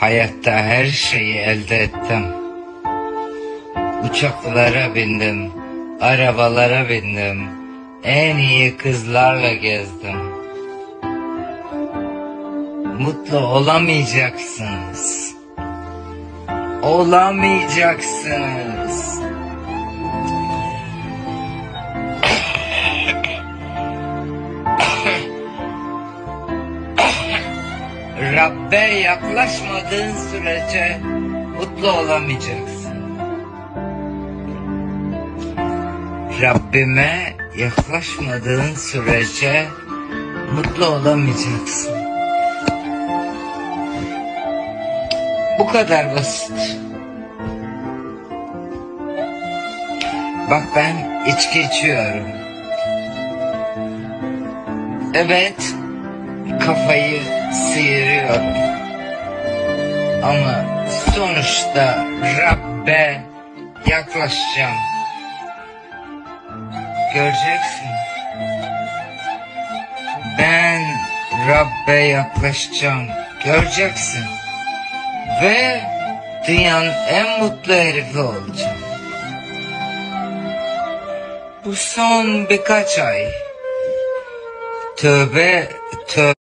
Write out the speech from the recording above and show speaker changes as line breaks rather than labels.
Hayatta her şeyi elde ettim. Uçaklara bindim, arabalara bindim, en iyi kızlarla gezdim. Mutlu olamayacaksınız. Olamayacaksınız. Rabbe yaklaşmadığın sürece mutlu olamayacaksın. Rabbime yaklaşmadığın sürece mutlu olamayacaksın. Bu kadar basit. Bak ben içki içiyorum. Evet, kafayı sıyırıyorum. Ama sonuçta Rabbe yaklaşacağım. Göreceksin. Ben Rabbe yaklaşacağım. Göreceksin. Ve dünyanın en mutlu herifi olacağım. Bu son birkaç ay. Tövbe, tövbe.